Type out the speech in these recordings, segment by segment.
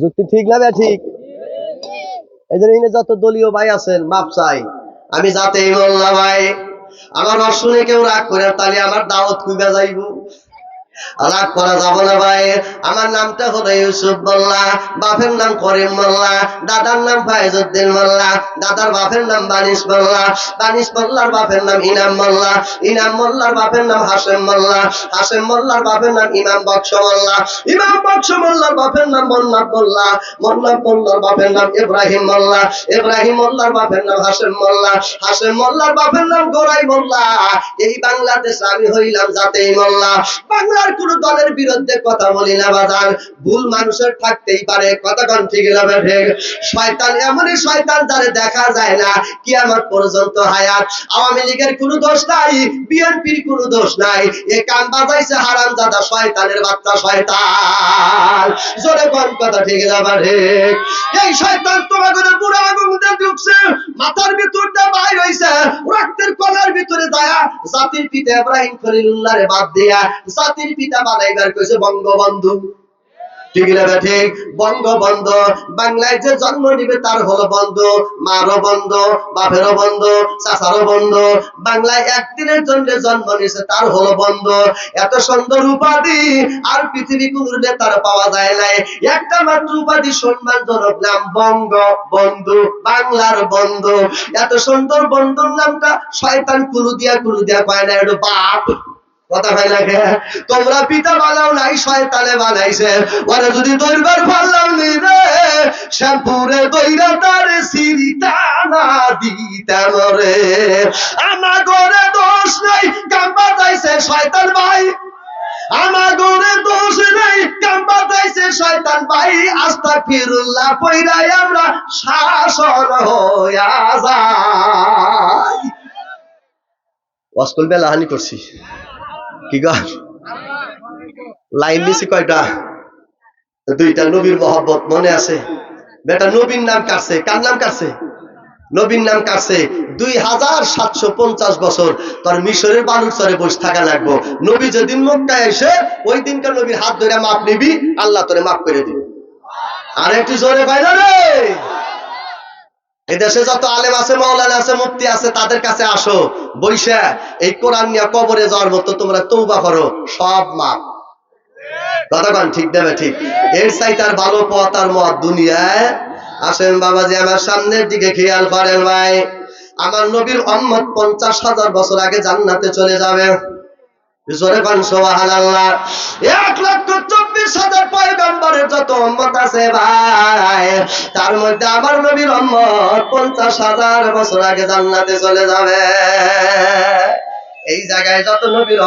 যুক্তি ঠিক না ঠিক? এই জন্য যত দলীয় ভাই আছেন, মাপ চাই। আমি যাতে বললাম ভাই, আমার অশুনে কেউ রাগ করে তাহলে আমার দাওয়াত কুইবা যাইব। রাগ করা যাব না ভাই। আমার নামটা হলো ইউসুফ মোল্লা, বাপের নাম করিম মোল্লা, দাদার নাম ফায়জুদ্দিন মোল্লা, দাদার বাপের নাম বানিস মোল্লা বানিস মোল্লার বাপের নাম ইনাম মোল্লা, ইনাম মোল্লার বাপের নাম হাসেম মোল্লা হাসেম মোল্লার বাপের নাম ইমাম বক্স মোল্লা, ইমাম বক্স মোল্লার বাপের নাম মোল্লা মোল্লা মোল্লা মোল্লার বাপের নাম ইব্রাহিম মোল্লা, ইব্রাহিম মোল্লার বাপের নাম হাসেম মোল্লা হাসেম মোল্লার বাপের নাম গোরাই মোল্লা। এই বাংলাদেশ আমি হইলাম জাতেই মোল্লা। বাংলার কোন দলের বিরুদ্ধে কথা বলি না বাজার ভুল মানুষের থাকতেই পারে কতক্ষণ ঠিক ঠিক। শয়তান, এমনই শয়তান যারে দেখা যায় না, কিয়ামত পর্যন্ত হায়াত। আওয়ামী লীগের কোনো দোষ নাই, বিএনপির কোনো দোষ নাই। এ কান বাজাইছে হারাম দাদা শয়তানের বাচ্চা শয়তান। জোরে কোন কথা, ঠিক না ঠিক। এই শয়তান তোমাদের পুরো আগুন ঢুকছে, মাথার ভিতর দিয়ে বাইর হইছে, রক্তের কলার ভিতরে যায় জাতির পিতা ইব্রাহিম খলিলুল্লাহরে বাদ দিয়া, জাতির পিতা বানাইবার কইছে বঙ্গবন্ধু। ঠিক না ঠিক? বঙ্গবন্ধ, বাংলায় যে জন্ম নিবে তার হলো বন্ধ, মারও বন্ধ, বাপেরও বন্ধ, চাচারও বন্ধ। বাংলায় একদিনের জন্য জন্ম নিছে তার হলো বন্ধ। এত সুন্দর উপাধি, আর পৃথিবী কোন নেতার পাওয়া যায় নাই। একটা মাত্র উপাধি সম্মানজনক নাম বঙ্গ বন্ধু বাংলার বন্ধু। এত সুন্দর বন্ধুর নামটা শয়তান কুলু দিয়া কুলু দিয়া কয় না এটা বাপ। কথা না কে? তোমরা পিতা বানাও নাই, শয়তানে বানাইছে। ওরা যদি দৈবার পারলাম নি রে দইরা তার দিতাম রে আমার ঘরে দোষ নাই কাম্পা যাইছে ভাই। আমার ঘরে দোষ নেই কাম্পা যাইছে শয়তান ভাই। আস্তা ফিরুল্লাহ পইরাই আমরা শাসন হইয়া বেলা হানি করছি। কি লাইন নিছি কয়টা? দুইটা নবীর মহব্বত মনে আছে। বেটা নাম কার নাম নাম দুই হাজার সাতশো পঞ্চাশ বছর তোর মিশরের বালুর চরে বসে থাকা লাগবো। নবী যেদিন মক্কায় এসে, ওই দিনকার নবীর হাত ধরে মাপ নিবি, আল্লাহ তোরে মাফ করে দিবি। আর একটু জোরে পাই না রে! এই দেশে যত আলেম আছে, মাওলানা আছে, মুফতি আছে, তাদের কাছে আসো। বৈশা, এই কোরআন নিয়ে কবরে যাওয়ার মতো তোমরা তৌবা করো, সব মাপ কতক্ষণ ঠিক দেবে ঠিক? এর চাই তার ভালো পথ আর মত দুনিয়ায়। আসেন বাবাজি, আমার সামনের দিকে খেয়াল করেন ভাই। আমার নবীর অম্মত পঞ্চাশ হাজার বছর আগে জান্নাতে চলে যাবে। এই জায়গায় যত নবীর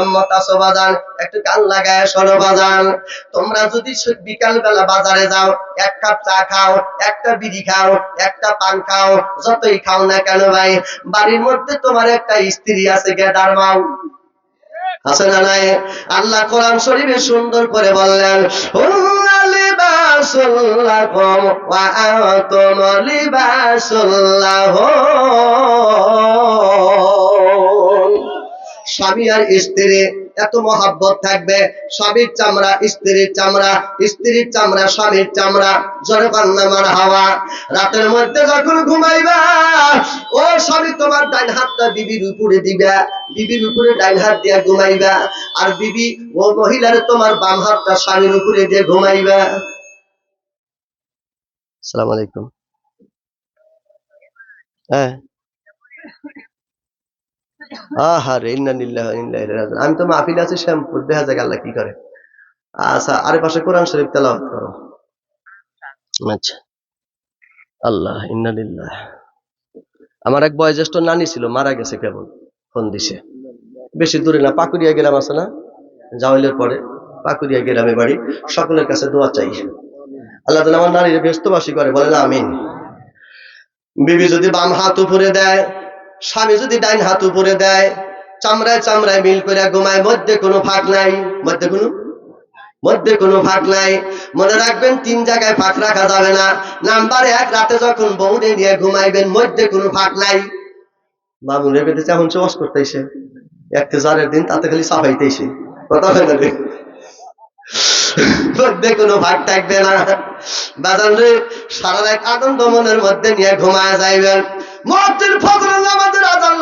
বাজান, একটু কান লাগায় শোনো বাজান। তোমরা যদি বিকাল বেলা বাজারে যাও, এক কাপ চা খাও, একটা বিড়ি খাও, একটা পান খাও, যতই খাও না কেন ভাই, বাড়ির মধ্যে তোমার একটা স্ত্রী আছে, গেদার মাও। আছে না নাই? আল্লাহ কোরআন শরীফে সুন্দর করে বললেন স্বামী আর স্ত্রী এত মহাব্বত থাকবে। স্বামীর চামড়া, স্ত্রীর চামড়া স্ত্রীর চামড়া, স্বামীর চামড়া জোরে কান্না মার হাওয়া। রাতের মধ্যে যখন ঘুমাইবা, ও স্বামী তোমার ডাইন হাতটা বিবির উপরে দিবা, বিবির উপরে ডাইন হাত দিয়া ঘুমাইবা। আর বিবি, ও মহিলার তোমার বাম হাতটা স্বামীর উপরে দিয়ে ঘুমাইবা। সালাম আলাইকুম। হ্যাঁ। আমি তো মাহফিলে আছি শ্যামপুর, দেখা যাক আল্লাহ কি করে। আচ্ছা আরে পাশে কোরআন শরীফ তেলাওয়াত করো। আচ্ছা। আল্লাহ, ইন্না লিল্লাহ। আমার এক বয়োজ্যেষ্ঠ নানি ছিল, মারা গেছে কেবল, ফোন দিছে। বেশি দূরে না পাকুরিয়া গ্রাম আছে না? জাওয়ালের পরে, পাকুড়িয়া গ্রামে বাড়ি। সকলের কাছে দোয়া চাই। আল্লাহ আমার নারীর ব্যস্তবাসী করে বলেন আমিন। বিবি যদি বাম হাত উপরে দেয় স্বামী যদি ডাইন হাত উপরে দেয়, চামড়ায় চামড়ায় মিল করে ঘুমায়, মধ্যে কোনো ফাঁক নাই। মধ্যে কোনো? মধ্যে কোনো ফাঁক নাই। মনে রাখবেন, তিন জায়গায় ফাঁক রাখা যাবে না। নাম্বার এক, রাতে যখন বউরে নিয়ে ঘুমাইবেন, মধ্যে কোনো ফাঁক নাই। বাবু রেবে দিচ্ছে এখন চস করতেছে। এক জারের দিন, তাতে খালি সাফাইতেছে কথা না মধ্যে কোনো ভাগ থাকবে না। বাজান সারা রাত আনন্দ মনের মধ্যে নিয়ে ঘুমায় যাইবেন। আজান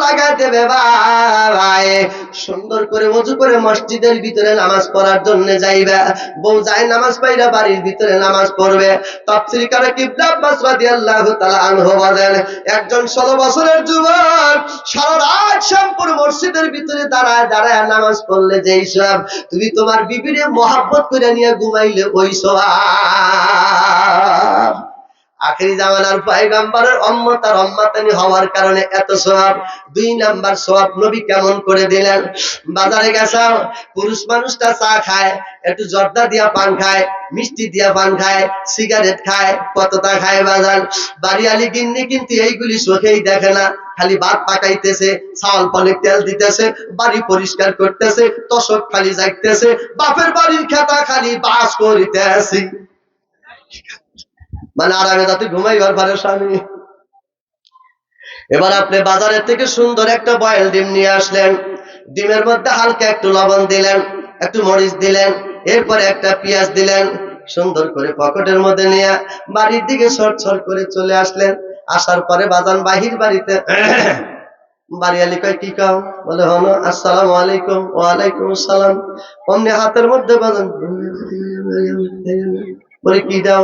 লাগাই দেবে ভাই। সুন্দর করে ওযু করে মসজিদের ভিতরে নামাজ পড়ার জন্য যাইবে। বউ যায় নামাজ পাইরা বাড়ির ভিতরে নামাজ পড়বে। তাফসীর করে কিবলা আব্বাস রাদিয়াল্লাহু তাআলা আনহু বলেন, একজন 16 বছরের যুবক সারা রাত শ্যামপুর মসজিদের ভিতরে দাঁড়ায় দাঁড়ায় নামাজ পড়লে যেই সব, তুমি তোমার বিবিরে মহাব্বত করে নিয়ে ঘুমাইলে ওই সব। আখেরি জামানার পয়গাম্বরের অম্মত আর অম্মাতানি হওয়ার কারণে এত সওয়াব দুই নাম্বার সওয়াব নবী কেমন করে দিলেন? বাজারে গেছাও পুরুষ মানুষটা চা খায়, একটু জর্দা দিয়া পান খায়, মিষ্টি দিয়া পান খায়, সিগারেট খায় কতটা খায় বাজার। বাড়িয়ালি গিন্নি কিন্তু এইগুলি চোখেই দেখে না, খালি ভাত পাকাইতেছে চাউল পানি তেল দিতেছে, বাড়ি পরিষ্কার করতেছে তসক খালি যাইতেছে, বাপের বাড়ির খেতা খালি বাস করিতেছি। মানে আরামে যাতে ঘুমাইবার পারে স্বামী। এবার আপনি বাজারের থেকে সুন্দর একটা বয়েল ডিম নিয়ে আসলেন। ডিমের মধ্যে হালকা একটু লবণ দিলেন, একটু মরিচ দিলেন, এরপরে একটা পেঁয়াজ দিলেন, সুন্দর করে পকেটের মধ্যে নিয়ে বাড়ির দিকে সর সর করে চলে আসলেন। আসার পরে বাজান বাহির বাড়িতে, বাড়িয়ালি কয়, কি কাও? বলে হন আসসালাম আলাইকুম, ওয়ালাইকুম আসসালাম। অমনি হাতের মধ্যে বাজান বলে, কি দাও?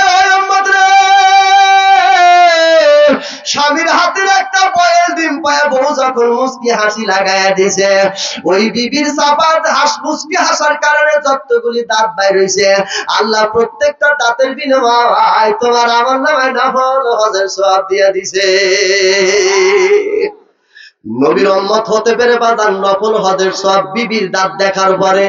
যখন মুসকি হাসি দিছে ওই বিবির হাস, মুসকি হাসার কারণে যতগুলি দাঁত আল্লাহ প্রত্যেকটা দাঁতের বিনিময় তোমার আমার নফল হজের দিয়া দিছে। নবীর উম্মত হতে পেরে বাজান নফল হজের সব বিবির দাঁত দেখার পরে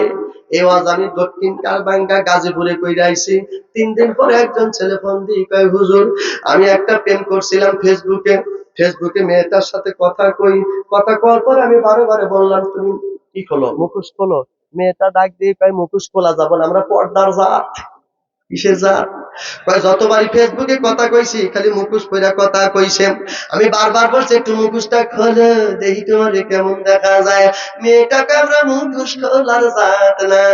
এই আমি দক্ষিণ কারবাঙ্গা গাজীপুরে কইরা আইছি। তিন দিন পরে একজন ছেলে ফোন দিয়ে কয়, হুজুর, আমি একটা প্রেম করছিলাম ফেসবুকে ফেসবুকে মেয়েটার সাথে কথা কই, কথা কওয়ার পরে আমি বারে বারে বললাম, তুমি কি খোলো? মুখোশ খোলো। মেয়েটা ডাক দিয়ে কয়, মুখোশ খোলা যাব না, আমরা পর্দার জাত। কিসের জাত? যতবারই ফেসবুকে কথা কইছি, খালি মুখোশ পইরা কথা কইছে আমি বারবার বলছি, একটু মুখোশটা খোলো, দেখি তোমার কেমন দেখা যায়। মেয়েটাকে আমরা মুখোশ খোলার জাত না।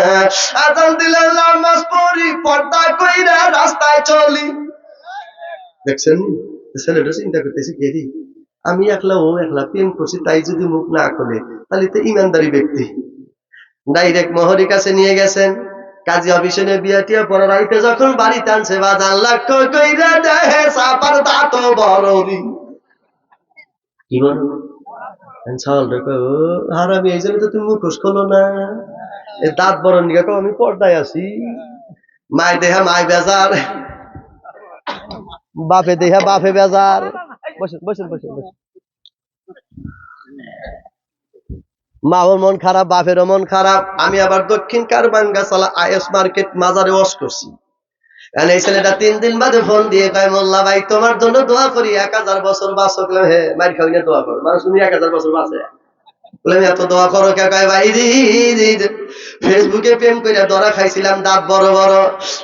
আজান দিলে নামাজ পড়ি, পর্দা কইরা রাস্তায় চলি। দেখছেন? ছেলেটা চিন্তা করতেছি কেরি আমি একলা, ও একলা প্রেম করছি, তাই যদি মুখ না খোলে, তাহলে তো ইমানদারি ব্যক্তি। ডাইরেক্ট মহরি কাছে নিয়ে গেছেন। কাজী অফিসে বিয়া টিয়া রাইতে যখন বাড়িতে আনছে বাজান লাখ কইরা দেহে সাপার দাঁত বড়রি কি বল? ছাগল দেখো হারামি, এই জন্য তো তুমি মুখোশ খোলো না। দাঁত বড় নিয়ে আমি পর্দায় আছি। মায় দেহা মায় বেজার। বাপে দেহা বাপে বেজার। বসেন বসেন বসেন মাওর মন খারাপ, বাপেরও মন খারাপ। আমি আবার দক্ষিণ কারবাঙ্গা সালা আইএস মার্কেট মাজারে ওয়াশ করছি। কারণ এই ছেলেটা তিন দিন বাদে ফোন দিয়ে কয়, মোল্লা ভাই, তোমার জন্য দোয়া করি, এক হাজার বছর বাঁচো হে মার খাওয়াই দোয়া করো। মানুষ তুমি এক হাজার বছর বাঁচে। এত দোয়া করো কে? কয়, ভাই। ফেসবুকে প্রেম করে খাইছিলাম দাঁত বড় বড়।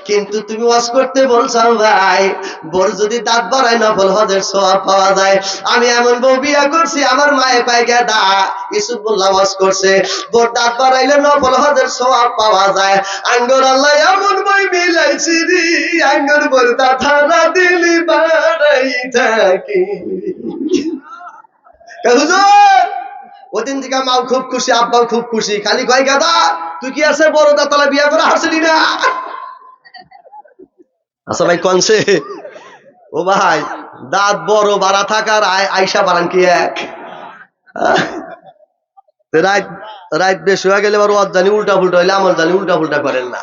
কিন্তু তুমি করতে ভাই বড় যদি দাঁত নফল হজের পাওয়া যায়। আমি এমন বউ বিয়া করছি, আমার মায়ে পায় গেদা ইসুফ বললাম করছে। বড় দাঁত বাড়াইলে নফল হজের সওয়াব পাওয়া যায়। আঙ্গর আল্লাহ এমন বই মিলাইছি রে, আঙ্গর বল দিলি বাড়াই থাকি। হুজুর ওদিন থেকে মাও খুব খুশি আব্বাও খুব খুশি। খালি কয়, গাদা, তুই কি আছে বড় দাতলা বিয়া করে হাসলি না? আচ্ছা ভাই কনসে ও ভাই, দাঁত বড়, বাড়া থাকার আয়- আয়সা বাড়ান কি এক? রাত রাত বেশ হয়ে গেলে আবার ওর জানি উল্টা ফুল্টা হইলে আমার জানি উল্টা ফুল্টা করেন না?